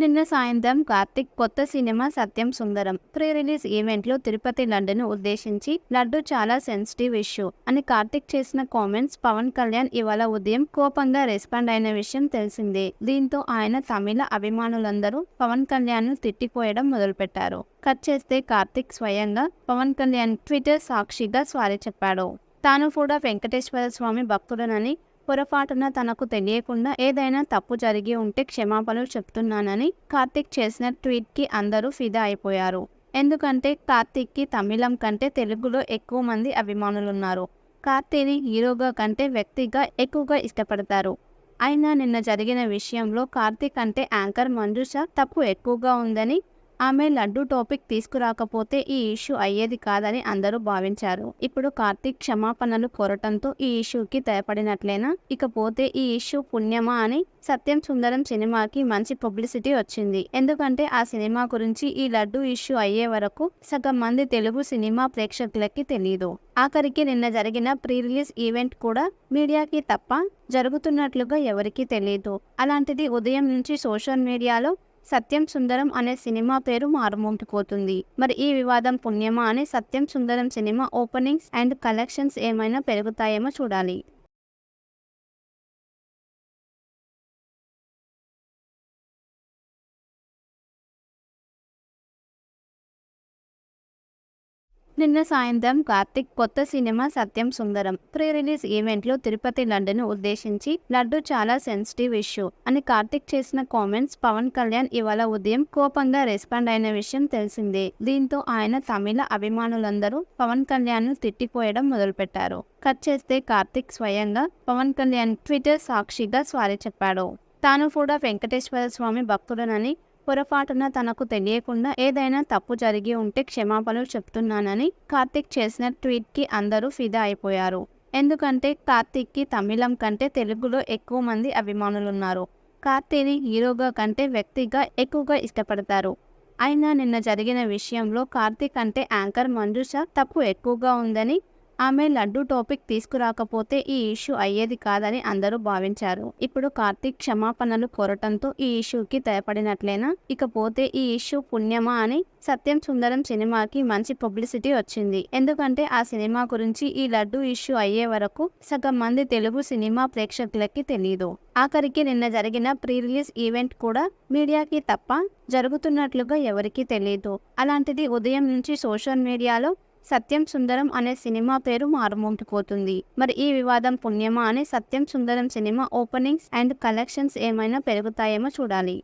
నిన్న సాయంత్రం కార్తిక్ కొత్త cinema Satyam Sundaram. Pre release ఈవెంట్లో తిరుపతి లడ్డును ఉద్దేశించి లడ్డు చాలా సెన్సిటివ్ ఇష్యూ అని కార్తిక్ చేసిన కామెంట్స్ పవన్ కళ్యాణ్ ఇవాళ ఉదయం కోపంగా రెస్పాండ్ అయిన విషయం తెలిసిందే. దీంతో ఆయన తమిళ అభిమానులందరూ పవన్ కళ్యాణ్ను తిట్టిపోయడం మొదలుపెట్టారు. కట్ చేస్తే కార్తిక్ స్వయంగా పవన్ కళ్యాణ్ ట్విట్టర్ సాక్షిగా స్వారీ చెప్పాడు. తాను కూడా వెంకటేశ్వర స్వామి భక్తుడనని పొరపాటున తనకు తెలియకుండా ఏదైనా తప్పు జరిగి ఉంటే క్షమాపణలు చెప్తున్నానని కార్తిక్ చేసిన ట్వీట్కి అందరూ ఫిదా అయిపోయారు. ఎందుకంటే కార్తిక్కి తమిళం కంటే తెలుగులో ఎక్కువ మంది అభిమానులున్నారు. కార్తీని హీరోగా కంటే వ్యక్తిగా ఎక్కువగా ఇష్టపడతారు. అయినా నిన్న జరిగిన విషయంలో కార్తిక్ అంటే యాంకర్ మంజుష తప్పు ఎక్కువగా ఉందని ఆమె లడ్డు టాపిక్ తీసుకురాకపోతే ఈ ఇష్యూ అయ్యేది కాదని అందరూ భావించారు. ఇప్పుడు కార్తీక్ క్షమాపణలు కోరటంతో ఈ ఇష్యూకి తెరపడినట్లేనా? ఇకపోతే ఈ ఇష్యూ పుణ్యమా అని సత్యం సుందరం సినిమాకి మంచి పబ్లిసిటీ వచ్చింది. ఎందుకంటే ఆ సినిమా గురించి ఈ లడ్డు ఇష్యూ అయ్యే వరకు సగం మంది తెలుగు సినిమా ప్రేక్షకులకి తెలియదు ఆఖరికి నిన్న జరిగిన ప్రీ రిలీజ్ ఈవెంట్ కూడా మీడియాకి తప్ప జరుగుతున్నట్లుగా ఎవరికీ తెలియదు అలాంటిది ఉదయం నుంచి సోషల్ మీడియాలో సత్యం సుందరం అనే సినిమా పేరు మారుమోగిపోతుంది. మరి ఈ వివాదం పుణ్యమా అని Satyam Sundaram cinema openings and collections ఏమైనా పెరుగుతాయేమో చూడాలి. నిన్న సాయంత్రం కార్తిక్ కొత్త cinema Satyam Sundaram. Pre release ఈవెంట్లో తిరుపతి లడ్డును ఉద్దేశించి లడ్డు చాలా సెన్సిటివ్ ఇష్యూ అని కార్తిక్ చేసిన కామెంట్స్ పవన్ కళ్యాణ్ ఇవాళ ఉదయం కోపంగా రెస్పాండ్ అయిన విషయం తెలిసిందే. దీంతో ఆయన తమిళ అభిమానులందరూ పవన్ కళ్యాణ్ను తిట్టిపోయడం మొదలుపెట్టారు. కట్ చేస్తే కార్తిక్ స్వయంగా పవన్ కళ్యాణ్ ట్విట్టర్ సాక్షిగా స్వారీ చెప్పాడు. తాను కూడా వెంకటేశ్వర స్వామి భక్తుడనని పొరపాటున తనకు తెలియకుండా ఏదైనా తప్పు జరిగి ఉంటే క్షమాపణలు చెప్తున్నానని కార్తిక్ చేసిన ట్వీట్కి అందరూ ఫిదా అయిపోయారు. ఎందుకంటే కార్తిక్కి తమిళం కంటే తెలుగులో ఎక్కువ మంది అభిమానులున్నారు. కార్తీని హీరోగా కంటే వ్యక్తిగా ఎక్కువగా ఇష్టపడతారు. అయినా నిన్న జరిగిన విషయంలో కార్తిక్ అంటే యాంకర్ మంజుష తప్పు ఎక్కువగా ఉందని ఆమె లడ్డు టాపిక్ తీసుకురాకపోతే ఈ ఇష్యూ అయ్యేది కాదని అందరూ భావించారు. ఇప్పుడు కార్తీక్ క్షమాపణలు కోరటంతో ఈ ఇష్యూకి తయపడినట్లేనా ఇకపోతే ఈ ఇష్యూ పుణ్యమా అని సత్యం సుందరం సినిమాకి మంచి పబ్లిసిటీ వచ్చింది. ఎందుకంటే ఆ సినిమా గురించి ఈ లడ్డు ఇష్యూ అయ్యే వరకు సగం మంది తెలుగు సినిమా ప్రేక్షకులకి తెలియదు ఆఖరికి నిన్న జరిగిన ప్రీ రిలీజ్ ఈవెంట్ కూడా మీడియాకి తప్ప జరుగుతున్నట్లుగా ఎవరికీ తెలియదు అలాంటిది ఉదయం నుంచి సోషల్ మీడియాలో సత్యం సుందరం అనే సినిమా పేరు మారుమోగిపోతుంది. మరి ఈ వివాదం పుణ్యమా అని Satyam Sundaram cinema openings and collections ఏమైనా పెరుగుతాయేమో చూడాలి.